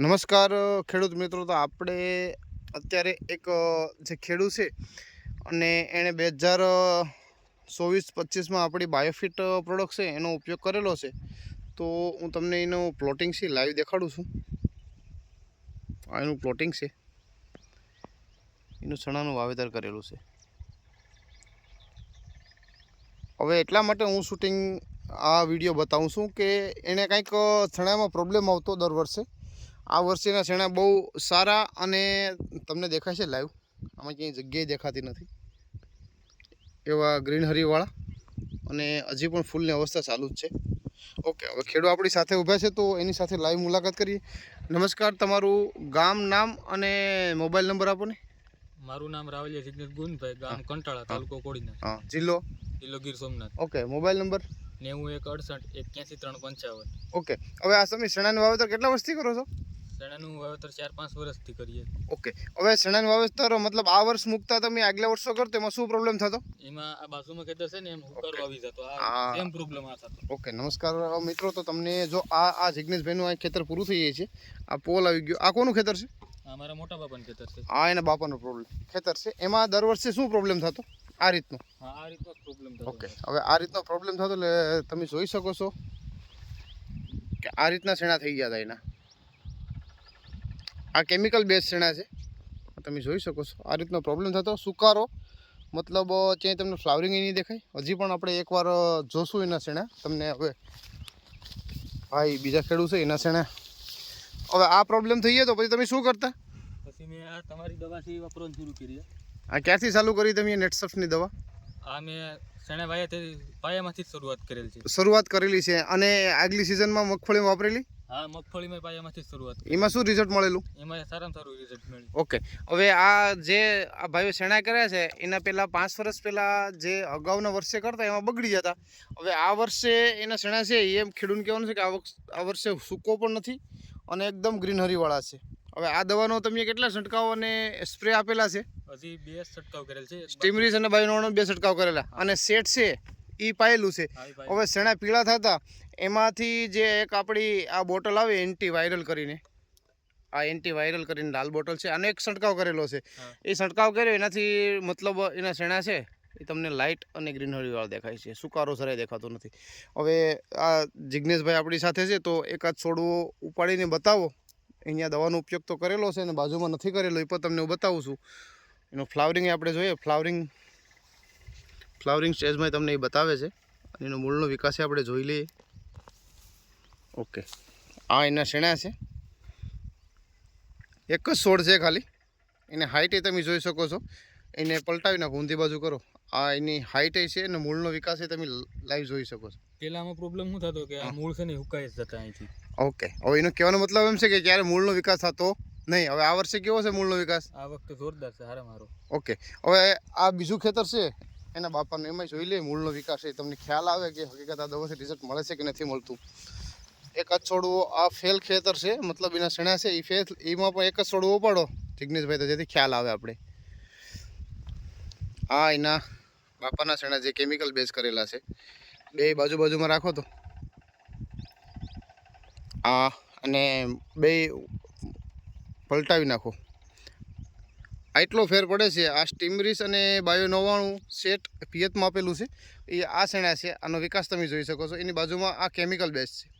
નમસ્કાર ખેડૂત મિત્રો. તો આપણે અત્યારે એક જે ખેડૂત છે અને એણે બે હજાર ચોવીસ પચીસમાં આપણી બાયોફિટ પ્રોડક્ટ છે એનો ઉપયોગ કરેલો છે. તો હું તમને એનું પ્લોટિંગ છે લાઈવ દેખાડું છું. આ એનું પ્લોટિંગ છે. એનું ચણાનું વાવેતર કરેલું છે. હવે એટલા માટે હું શૂટિંગ આ વીડિયો બતાવું છું કે એને કંઈક ચણામાં પ્રોબ્લેમ આવતો દર વર્ષે. આ વર્ષેના શેણા બહુ સારા અને તમને દેખાય છે લાઈવ આમાં ક્યાંય જગ્યાએ દેખાતી નથી. એવા ગ્રીનહરીવાળા અને હજી પણ ફૂલની અવસ્થા ચાલુ જ છે. ઓકે હવે ખેડૂત આપણી સાથે ઊભા છે તો એની સાથે લાઈવ મુલાકાત કરીએ. નમસ્કાર તમારું ગામ નામ અને મોબાઈલ નંબર આપો ને મારું નામ રાવલિયા જિગ્નેશ ગુનભાઈ ગામ કંટાળા તાલુકો કોડીના હા જિલ્લો? જિલ્લો Gir Somnath. Okay mobile number નેવું એક અડસઠ એક્યાસી ત્રણ પંચાવન. ઓકે હવે આ તમે શણાનું વાવેતર કેટલા વર્ષથી કરો છો? ચણાનું વાવેતર ચાર પાંચ વર્ષથી કરીએ. ઓકે. હવે ચણાનું વાવેતર મતલબ આ વર્ષ મૂકતા તમે આગલા વર્ષો કરતો એમાં શું પ્રોબ્લેમ થતો? એમાં આ બાજુમાં ખેતર છે ને એમ હુકારો આવી જતો. આ- સેમ પ્રોબ્લેમ આ થતો. ઓકે નમસ્કાર મિત્રો. તો તમને જો આ આ જિગ્નેશભાઈનું આ ખેતર પૂરું થઈ જાય છે આ પોલ આવી ગયો. આ કોનું ખેતર છે? અમારા મોટા બાપાનું ખેતર છે. હા એના બાપાનો પ્રોબ્લેમ ખેતર છે. એમાં દર વર્ષે શું પ્રોબ્લેમ થતો? આ રીતનો. હા આ રીતનો પ્રોબ્લેમ થતો. ઓકે. હવે આ રીતનો પ્રોબ્લેમ થતો એટલે તમે જોઈ શકો છો કે આ રીતના શેણા થઈ ગયા હતા એના. આ કેમિકલ બેઝ શેણા છે. તમે જોઈ શકો છો. આ રીતનો પ્રોબ્લેમ થતો. સુકારો મતલબ ત્યાં તમને ફ્લાવરિંગ નહીં દેખાય. હજી પણ આપણે એકવાર જોશું એના શેણા તમને હવે ભાઈ બીજા ખેડૂત છે એના શેણા હવે આ પ્રોબ્લેમ થઈ ગયો તો પછી તમે શું કરતા? પછી મેં આ તમારી દવાથી વાપરવાનું શરૂ કરી આ ક્યાંથી ચાલુ કરી તમે નેટસફની દવા? આ મેં શેણા વાયા પાયામાંથી જ શરૂઆત કરેલી છે. શરૂઆત કરેલી છે. અને આગલી સિઝનમાં મગફળી વાપરેલી? હા મગફળીમાં પાયામાંથી જ શરૂઆત એમાં શું રિઝલ્ટ મળેલું? એમાં સારામાં સારું રિઝલ્ટ મળ્યું. ઓકે હવે આ જે આ ભાઈઓ શેણા કર્યા છે એના પહેલાં પાંચ વર્ષ પહેલાં જે અગાઉના વર્ષે કરતા એમાં બગડી જતા. હવે આ વર્ષે એના શેણા છે એમ ખેડૂત કહેવાનું છે કે આ આ વર્ષે સૂકો પણ નથી અને એકદમ ગ્રીનહરીવાળા છે. હવે આ દવાનો તમે કેટલા છંટકાવ અને સ્પ્રે આપેલા છે? હજી બે છંટકાવ કરેલ છે. સ્ટીમરીસ અને બાયોનોનો બે છંટકાવ કરેલા. અને સેટ છે. એ પાયેલું છે. હવે શેણા પીળા થતા એમાંથી જે એક આપણી આ બોટલ આવે એન્ટી વાયરલ કરીને. આ એન્ટી વાયરલ કરીને લાલ બોટલ છે. આનો એક છંટકાવ કરેલો છે. એ છંટકાવ કર્યો એનાથી મતલબ એના શેણા છે એ તમને લાઇટ અને ગ્રીનરીવાળો દેખાય છે. સુકારો જરાય દેખાતો નથી. હવે આ જિજ્ઞેશભાઈ આપણી સાથે છે તો એકાદ છોડવો ઉપાડીને બતાવો. અહીંયા દવાનો ઉપયોગ તો કરેલો છે અને બાજુમાં નથી કરેલો એ પણ તમને હું બતાવું છું. એનું ફ્લાવરિંગ આપણે જોઈએ ફ્લાવરિંગ ફ્લાવરિંગ સ્ટેજમાં તમને એ બતાવે છે. અને એનો મૂળનો વિકાસ આપણે જોઈ લઈએ. ઓકે. આ એના શેણા છે. એક જ છોડ છે ખાલી. એને હાઇટ એ તમે જોઈ શકો છો. એને પલટાવી નાખો ઊંધી બાજુ કરો. આ એની હાઈટ છે અને મૂળનો વિકાસ એ તમે લાઈવ જોઈ શકો છો. પેલામાં પ્રોબ્લેમ શું થતો કે આ મૂળ છે ને હુકાઈ જતા અહીંથી. ઓકે. હવે એનો કહેવાનો મતલબ એમ છે કે ક્યારે મૂળનો વિકાસ થતો નહીં. હવે આ વર્ષે કેવો છે મૂળનો વિકાસ? આ વખતે જોરદાર છે હારા મારો. ઓકે. હવે આ બીજું ખેતર છે. એના બાપાને એમાં જોઈ લે મૂળનો વિકાસ એ તમને ખ્યાલ આવે કે હકીકત આ દવાથી રિઝલ્ટ મળે છે કે નથી મળતું. એક જ છોડવો આ ફેલ ખેતર છે, મતલબ એના શેણા છે એ ફેલ એમાં પણ એક જ છોડવો પાડો જિગ્નેશભાઈ તો જેથી ખ્યાલ આવે આપણે. આ એના બાપાના શેણા જે કેમિકલ બેઝ કરેલા છે, બે બાજુ બાજુમાં રાખો તો. આ અને બે પલટાવી નાખો. આટલો ફેર પડે છે. આ સ્ટીમરીસ અને બાયો નવ્વાણું સેટ પિયતમાં આપેલું છે. એ આ શેણા છે. આનો વિકાસ તમે જોઈ શકો છો. એની બાજુમાં આ કેમિકલ બેસ્ટ છે.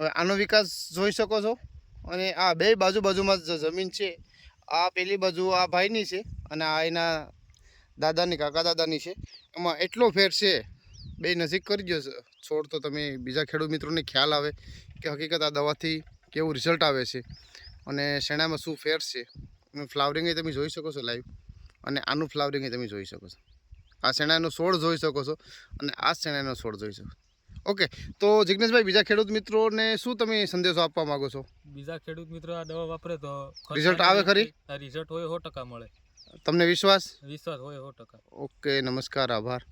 હવે આનો વિકાસ જોઈ શકો છો. અને આ બે બાજુ બાજુમાં જમીન છે. આ પેલી બાજુ આ ભાઈની છે અને આ એના દાદાની, કાકા દાદાની છે. એમાં એટલો ફેર છે. બે નજીક કરી દો છોડ તો તમે બીજા ખેડૂત મિત્રોને ખ્યાલ આવે કે હકીકત આ દવાથી કેવું રિઝલ્ટ આવે છે. અને શેણામાં શું ફેર છે? ફ્લાવરિંગ એ તમે જોઈ શકો છો લાઈવ અને આનું ફ્લાવરિંગ એ તમે જોઈ શકો છો. આ શેણાનો છોડ જોઈ શકો છો અને આ શેણાનો છોડ જોઈ શકો ઓકે તો જિગ્નેશભાઈ બીજા ખેડૂત મિત્રોને શું તમે સંદેશો આપવા માંગો છો? બીજા ખેડૂત મિત્રો આ દવા વાપરે તો રિઝલ્ટ આવે ખરી? રિઝલ્ટ હોય સો ટકા મળે. તમને વિશ્વાસ? વિશ્વાસ હોય સો ટકા. ઓકે નમસ્કાર આભાર.